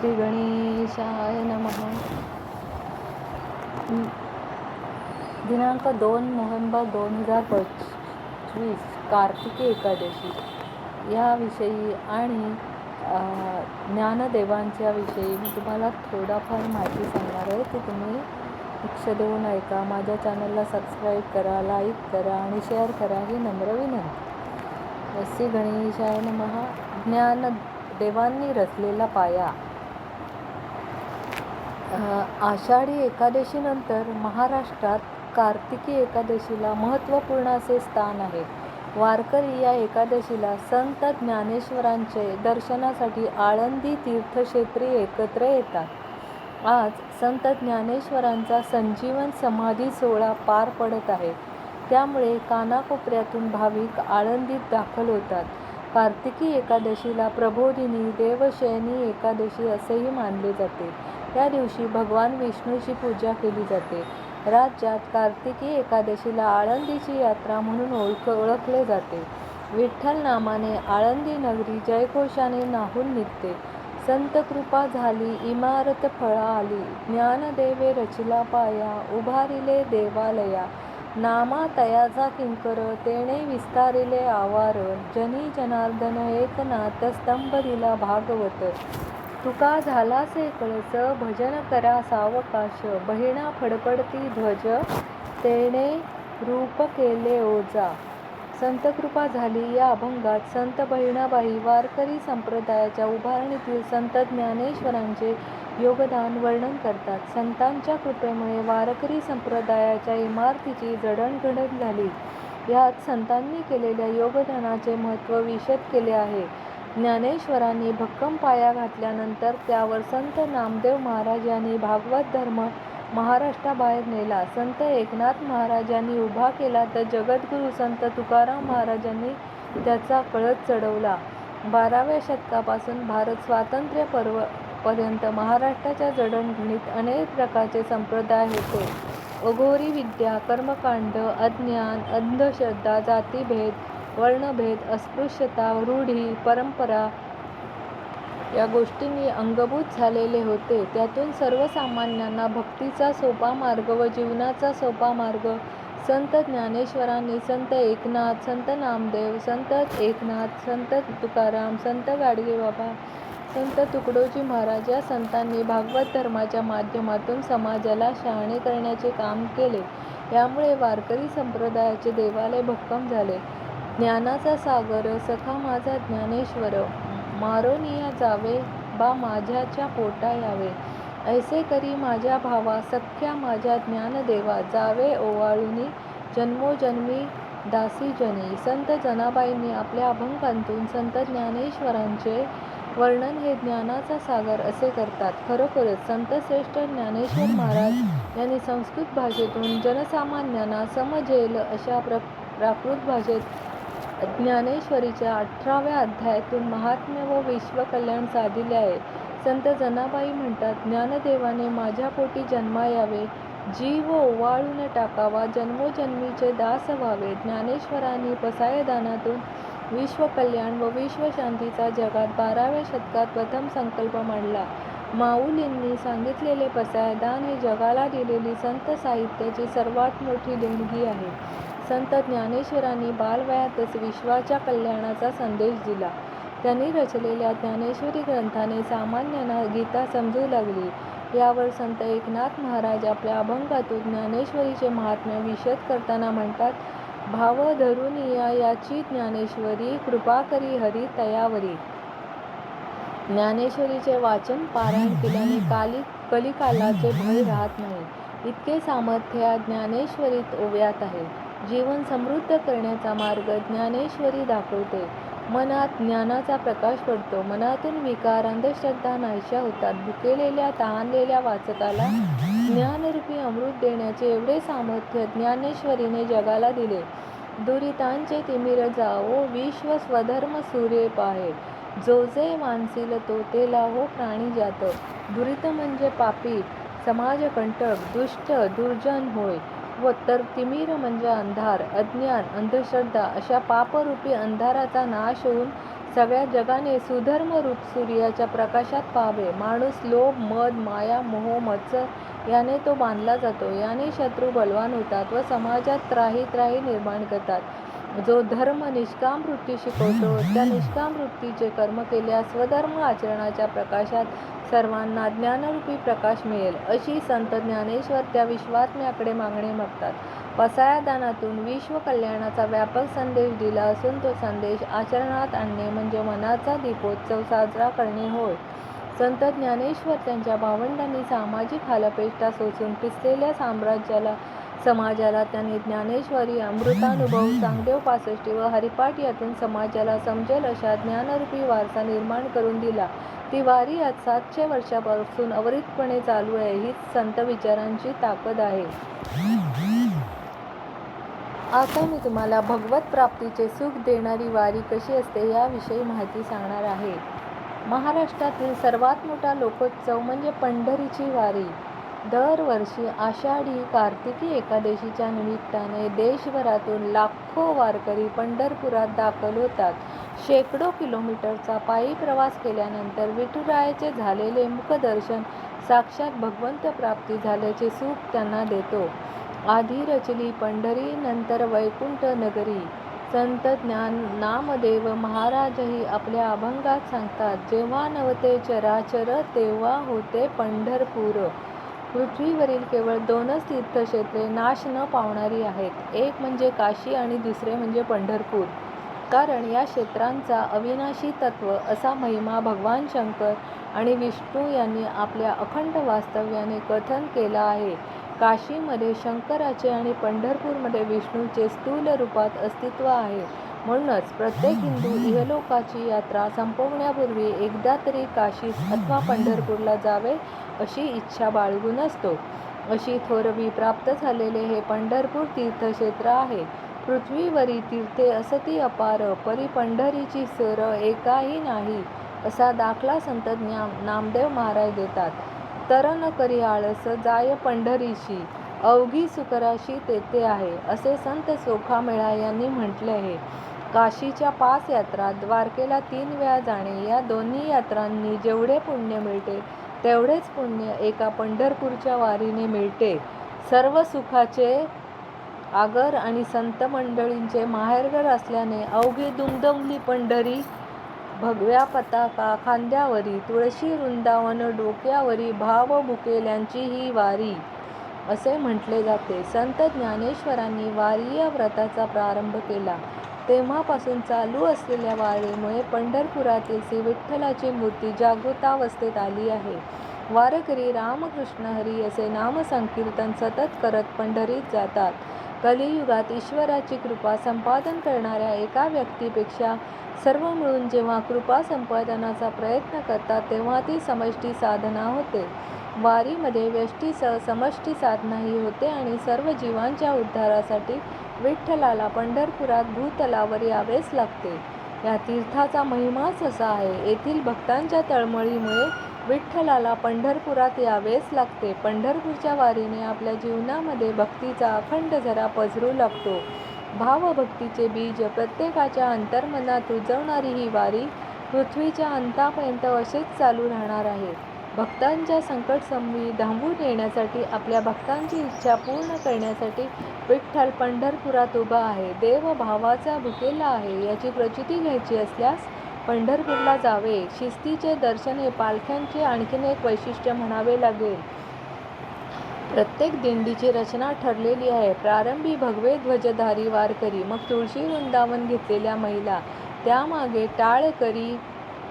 श्री गणेशाय नम दिनांक दोन नोव्हेंबर दोन हजार पंचवीस कार्तिकी एकादशी. याविषयी आणि ज्ञानदेवांच्या विषयी मी तुम्हाला थोडाफार माहिती सांगणार आहे. ती तुम्ही लक्ष देऊन ऐका. माझ्या चॅनलला सबस्क्राईब करा लाईक करा आणि शेअर करा ही नम्र विनंती. श्री गणेशाय नम. ज्ञान देवांनी रचलेला पाया. आषाढी एकादशीनंतर महाराष्ट्रात कार्तिकी एकादशीला महत्त्वपूर्ण असे स्थान आहे. वारकरी या एकादशीला संत ज्ञानेश्वरांचे दर्शनासाठी आळंदी तीर्थक्षेत्री एकत्र येतात. आज संत ज्ञानेश्वरांचा संजीवन समाधी सोहळा पार पडत आहे. त्यामुळे कानाकोपऱ्यातून भाविक आळंदीत दाखल होतात. कार्तिकी एकादशीला प्रबोधिनी देवशयनी एकादशी असेही मानले जाते. या दिवशी भगवान विष्णूची पूजा केली जाते. राज्यात कार्तिकी एकादशीला आळंदीची यात्रा म्हणून ओळख ओळखले जाते. विठ्ठल नामाने आळंदी नगरी जयघोषाने नाहून निघते. संत कृपा झाली इमारत फळा आली ज्ञानदेवे रचिला पाया उभारिले देवालया. नामा तयाचा किंकर तेणे विस्तारिले आवार जनी जनार्दन एकनाथ स्तंभ दिला भागवत. तुका झालासे कळस भजन करा सावकाश बहिणा फडफडती ध्वज तेणे रूप केले ओजा संत कृपा झाली या अभंगात संत बहिणाबाई वारकरी संप्रदायाच्या उभारणीतील संत ज्ञानेश्वरांचे योगदान वर्णन करतात. संतांच्या कृपेमुळे वारकरी संप्रदायाच्या इमारतीची जडणघडण झाली. यात संतांनी केलेल्या योगदानाचे महत्त्व विशद केले आहे. ज्ञानेश्वरांनी भक्कम पाया घातल्यानंतर त्यावर संत नामदेव महाराज यांनी भागवत धर्म महाराष्ट्राबाहेर नेला. संत एकनाथ महाराजांनी उभा केला तर जगद्गुरू संत तुकाराम महाराजांनी त्याचा कळत चढवला. बाराव्या शतकापासून भारत स्वातंत्र्य पर्व पर्यंत महाराष्ट्राच्या जडणघडणीत अनेक प्रकारचे संप्रदाय होते. अघोरी विद्या कर्मकांड अज्ञान अंधश्रद्धा जातीभेद वर्णभेद अस्पृश्यता रूढी परंपरा या गोष्टींनी अंगभूत झालेले होते. त्यातून सर्वसामान्यांना भक्तीचा सोपा मार्ग व जीवनाचा सोपा मार्ग संत ज्ञानेश्वरांनी संत एकनाथ संत नामदेव संत एकनाथ संत तुकाराम संत गाडगेबाबा संत तुकडोजी महाराज या संतांनी भागवत धर्माच्या माध्यमातून समाजाला शहाणे करण्याचे काम केले. यामुळे वारकरी संप्रदायाचे देवालय भक्कम झाले. ज्ञानाचा सागर सखा माझा ज्ञानेश्वर मारोनिया जावे बा माझ्याच्या पोटा यावे. ऐसे करी माझ्या भावा सख्या माझ्या ज्ञानदेवा जावे ओवाळुनी जन्मोजन्मी दासी जनी संत जनाबाईंनी आपल्या अभंगांतून संत ज्ञानेश्वरांचे वर्णन हे ज्ञानाचा सागर असे करतात. खरोखरच संतश्रेष्ठ ज्ञानेश्वर महाराज यांनी संस्कृत भाषेतून जनसामान्यांना समजेल अशा प्र प्राकृत भाषेत ज्ञानेश्वरीच्या अठराव्या अध्यायातून महात्म्य व विश्वकल्याण साधिले आहे. संत जनाबाई म्हणतात ज्ञानदेवाने माझ्या पोटी जन्मा यावे जीव ओवाळून टाकावा जन्मोजन्मीचे दास व्हावे ज्ञानेश्वरांनी पसायदानातून विश्वकल्याण व विश्वशांतीचा जगात बाराव्या शतकात प्रथम संकल्प मांडला. माऊलींनी सांगितलेले पसायदान हे जगाला दिलेली संत साहित्याची सर्वात मोठी देणगी आहे. संत ज्ञानेश्वरांनी बालवयातच विश्वाच्या कल्याणाचा संदेश दिला. त्यांनी रचलेल्या ज्ञानेश्वरी ग्रंथाने सामान्यांना गीता समजू लागली. यावर संत एकनाथ महाराज आपल्या अभंगातून ज्ञानेश्वरीचे महात्म्य विशद करताना म्हणतात भाव धरुनिया याची ज्ञानेश्वरी कृपा करी हरी तयावरी. ज्ञानेश्वरीचे वाचन पारायण केल्याने काली कलिकालाचे भय राहत नाही. इतके सामर्थ्य ज्ञानेश्वरीत ओव्यात आहे. जीवन समृद्ध करण्याचा मार्ग ज्ञानेश्वरी दाखवते. मनात ज्ञानाचा प्रकाश पडतो. मनातून विकार अंधश्रद्धा नाहीशा होतात. भुकेलेल्या तहानलेल्या वाचकाला ज्ञानरूपी अमृत देण्याचे एवढे सामर्थ्य ज्ञानेश्वरीने जगाला दिले. दुरितांचे तिमिर जाओ विश्व स्वधर्म सूर्य पाहे. जो जे मानसील तो ते लावो प्राणी जात. दुरित म्हणजे पापी समाजकंटक दुष्ट दुर्जन होय. व तर तिमिर म्हणजे अंधार अज्ञान अंधश्रद्धा अशा पापरूपी अंधाराचा नाश होऊन सगळ्या जगाने सुधर्म रूप सूर्याच्या प्रकाशात पाहावे. माणूस लोभ मद माया मोह मत्सर याने तो बांधला जातो. याने शत्रू बलवान होतात व समाजात त्राही त्राही निर्माण करतात. जो धर्म निष्काम वृत्ती शिकवतो त्या निष्काम वृत्तीचे कर्म केल्यास स्वधर्म आचरणाच्या प्रकाशात सर्वांना ज्ञानरूपी प्रकाश मिळेल अशी संत ज्ञानेश्वर त्या विश्वात्म्याकडे मागणे मागतात. पसायादानातून विश्व कल्याणाचा व्यापक संदेश दिला असून तो संदेश आचरणात आणणे म्हणजे मनाचा दीपोत्सव साजरा करणे होय. संत ज्ञानेश्वर त्यांच्या भावंडांनी सामाजिक हालपेष्टा सोसून पिसलेल्या साम्राज्याला समाजाला त्यांनी ज्ञानेश्वरी अमृतानुभव चांगदेव पासष्टी व हरिपाठ यातून समाजाला समजेल अशा ज्ञानरूपी वारसा निर्माण करून दिला. ती वारी आज सातशे वर्षापासून अवरितपणे चालू आहे हीच संत विचारांची ताकद आहे. आता मी तुम्हाला भगवत प्राप्तीचे सुख देणारी वारी कशी असते याविषयी माहिती सांगणार आहे. महाराष्ट्रातील सर्वात मोठा लोकोत्सव म्हणजे पंढरीची वारी. दरवर्षी आषाढी कार्तिकी एकादशीच्या निमित्ताने देशभरातून लाखो वारकरी पंढरपुरात दाखल होतात. शेकडो किलोमीटरचा पायी प्रवास केल्यानंतर विठुरायाचे झालेले मुखदर्शन साक्षात भगवंत प्राप्ती झाल्याचे सुख त्यांना देतो. आधी रचली पंढरी नंतर वैकुंठ नगरी. संत ज्ञान नामदेव महाराजही आपल्या अभंगात सांगतात जेव्हा नवते चराचर तेव्हा होते पंढरपूर. पृथ्वीवरील केवळ दोनच तीर्थक्षेत्रे नाश न पावणारी आहेत. एक म्हणजे काशी आणि दुसरे म्हणजे पंढरपूर. कारण या क्षेत्रांचा अविनाशी तत्व असा महिमा भगवान शंकर आणि विष्णू यांनी आपल्या अखंड वास्तव्याने कथन केला आहे. काशीमध्ये शंकराचे आणि पंढरपूरमध्ये विष्णूचे स्थूल रूपात अस्तित्व आहे. म्हणूनच प्रत्येक हिंदू इहलोकाची यात्रा संपवण्यापूर्वी एकदा तरी काशीस अथवा पंढरपूरला जावे अशी इच्छा बाळगून असतो. अशी थोरवी प्राप्त झालेले हे पंढरपूर तीर्थक्षेत्र आहे. पृथ्वीवरी तीर्थे असती अपार परी पंढरीची सर एकाही नाही असा दाखला संत ज्ञान नामदेव महाराज देतात. तरण करी आळस जाय पंढरीशी अवघी सुकराशी तेथे आहे असे संत सोखामेळा यांनी म्हटले आहे. काशीच्या पाच यात्रा द्वारकेला तीन वेळा जाणे या दोन्ही यात्रांनी जेवढे पुण्य मिळते तेवढेच पुण्य एका पंढरपूरच्या वारीने मिळते. सर्व सुखाचे आगर आणि संत मंडळींचे माहेरघर असल्याने अवघी दुमदमली पंढरी भगव्या पताका खांद्यावरी तुळशी वृंदावन डोक्यावरी भाव भुकेल्यांची ही वारी. असे म्हटले जाते. संत ज्ञानेश्वरांनी वारी या व्रताचा प्रारंभ केला. तेव्हापासून चालू असलेल्या वारीमुळे पंढरपुरातील श्री विठ्ठलाची मूर्ती जागृतावस्थेत आली आहे. वारकरी रामकृष्ण हरी असे नामसंकीर्तन सतत करत पंढरीत जातात. कलियुगात ईश्वराची कृपा संपादन करणाऱ्या एका व्यक्तीपेक्षा सर्व मिळून जेव्हा कृपा संपादनाचा प्रयत्न करतात तेव्हा ती समष्टी साधना होते. वारीमध्ये व्यष्टीसह समष्टी साधनाही होते आणि सर्व जीवांच्या उद्धारासाठी विठ्ठलाला पंढरपुरात भूतलावर यावेच लागते. या तीर्थाचा महिमाच असा आहे. येथील भक्तांच्या तळमळीमुळे विठ्ठलाला पंढरपुरात यावेच लागते. पंढरपूरच्या वारीने आपल्या जीवनामध्ये भक्तीचा अखंड झरा पसरू लागतो. भावभक्तीचे बीज प्रत्येकाच्या अंतर्मनात रुजवणारी ही वारी पृथ्वीच्या अंतापर्यंत असेच चालू राहणार आहे. भक्तांच्या संकटसमयी धांबून येण्यासाठी आपल्या भक्तांची इच्छा पूर्ण करण्यासाठी विठ्ठल पंढरपुरात उभा आहे. देव भावाचा भुकेला आहे याची प्रचिती घ्यायची असल्यास पंढरपूरला जावे. शिस्तीचे दर्शन हे पालख्यांचे आणखीन एक वैशिष्ट्य म्हणावे लागेल. प्रत्येक दिंडीची रचना ठरलेली आहे. प्रारंभी भगवे ध्वजधारी वारकरी मग तुळशी वृंदावन घेतलेल्या महिला त्यामागे टाळकरी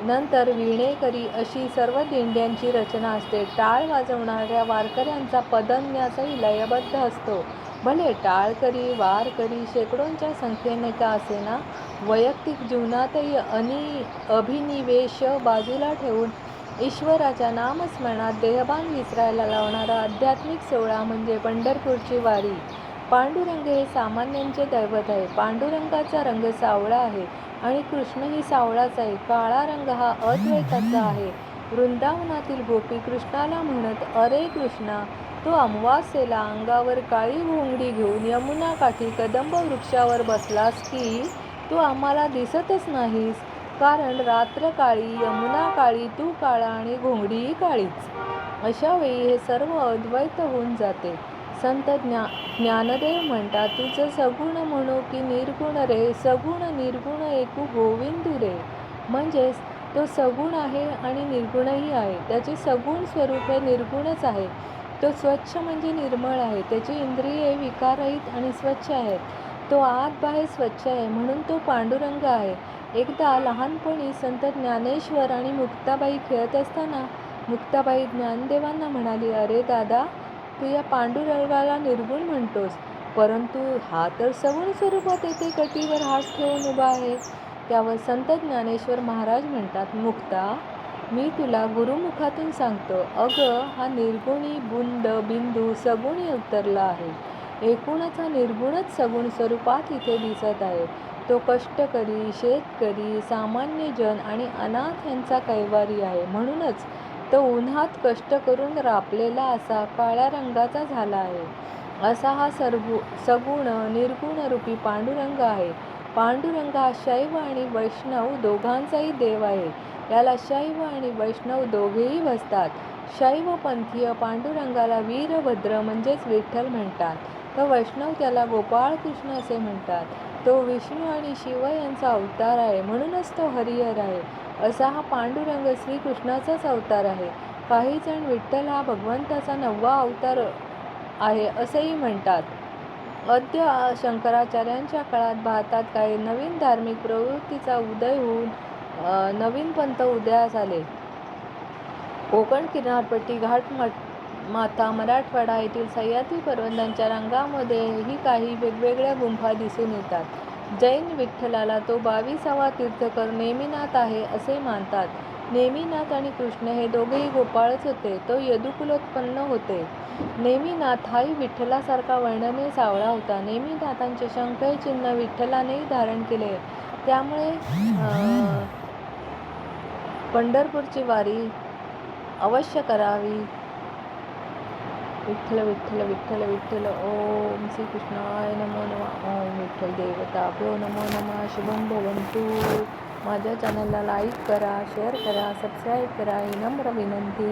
नंतर विणेकरी अशी सर्व दिंड्यांची रचना असते. टाळ वाजवणाऱ्या वारकऱ्यांचा पदन्यासही लयबद्ध असतो. भले टाळकरी वारकरी शेकडोंच्या संख्येने का असेना वैयक्तिक जीवनातही अनि अभिनिवेश बाजूला ठेवून ईश्वराच्या नामस्मरणात देहबान विसरायला लावणारा आध्यात्मिक सोहळा म्हणजे पंढरपूरची वारी. पांडुरंग हे सामान्यांचे दैवत आहे. पांडुरंगाचा रंग सावळा आहे आणि कृष्णही सावळाच आहे. काळा रंग हा अद्वैताचा आहे. वृंदावनातील गोपी कृष्णाला म्हणत अरे कृष्णा तो अमावास्येला अंगावर काळी घोंगडी घेऊन यमुना काठी कदंब वृक्षावर बसलास की तू आम्हाला दिसतच नाहीस? कारण रात्र काळी यमुना काळी तू काळा आणि घोंगडीही काळीच. अशा वेळी हे सर्व अद्वैत होऊन जाते. संत ज्ञा ज्ञानदेव म्हणतात तुझं सगुण म्हणू की निर्गुण रे सगुण निर्गुण एकू गोविंद रे. म्हणजेच तो सगुण आहे आणि निर्गुणही आहे. त्याचे सगुण स्वरूप हे निर्गुणच आहे. तो स्वच्छ म्हणजे निर्मळ आहे. त्याची इंद्रिये विकाररहित आणि स्वच्छ आहेत. तो आत बाहेर स्वच्छ आहे. म्हणून तो पांडुरंग आहे. एकदा लहानपणी संत ज्ञानेश्वर आणि मुक्ताबाई खेळत असताना मुक्ताबाई ज्ञानदेवांना म्हणाली अरे दादा तू या पांडुरंगाला निर्गुण म्हणतोस. परंतु हा तर सगुण स्वरूपात येथे कटीवर हात ठेवून उभा आहे. त्यावर संत ज्ञानेश्वर महाराज म्हणतात मुक्ता मी तुला गुरुमुखातून सांगतो. अगं हा निर्गुणी बुंद बिंदू सगुणी उतरला आहे. एकूणच हा निर्गुणच सगुण स्वरूपात इथे दिसत आहे. तो कष्टकरी शेतकरी सामान्य जन आणि अनाथ यांचा कैवारी आहे. म्हणूनच तो उन्हात कष्ट करून रापलेला असा काळ्या रंगाचा झाला आहे. असा हा सरगु सगुण निर्गुण रूपी पांडुरंग आहे. पांडुरंग हा शैव आणि वैष्णव दोघांचाही देव आहे. याला शैव आणि वैष्णव दोघेही बसतात. शैवपंथीय पांडुरंगाला वीरभद्र म्हणजेच विठ्ठल म्हणतात. तर वैष्णव त्याला गोपाळकृष्ण असे म्हणतात. तो विष्णू आणि शिव यांचा अवतार आहे. म्हणूनच तो हरिहर आहे. असा हा पांडुरंग श्रीकृष्णाचाच अवतार आहे. काही जण विठ्ठल हा भगवंताचा नववा अवतार आहे असेही म्हणतात. अद्य शंकराचार्यांच्या काळात भारतात काही नवीन धार्मिक प्रवृत्तीचा उदय होऊन नवीन पंथ उदयास आले. कोकण किनारपट्टी घाट माता माथा मराठवाडा येथील सह्याद्री पर्वतांच्या रंगामध्येही काही वेगवेगळ्या गुंफा दिसून येतात. जैन विठ्ठलाला तो बावीसावा तीर्थकर नेमिनाथ आहे असे मानतात. नेमिनाथ आणि कृष्ण हे दोघेही गोपाळच होते. तो यदुकुलोत्पन्न होते. नेमिनाथ हाही विठ्ठलासारखा वर्णने सावळा होता. नेमिनाथांचे शंख हे चिन्ह विठ्ठलानेही धारण केले. त्यामुळे पंढरपूरची वारी अवश्य करावी. विठ्ठल विठ्ठल विठ्ठल विठ्ठल ओम श्रीकृष्णाय नमो नम। ओम विठ्ठल देवताभ्यो नमो नमः। शुभम भवंतु माझ्या चॅनलला लाईक करा शेअर करा सबस्क्राईब करा ही नम्र विनंती.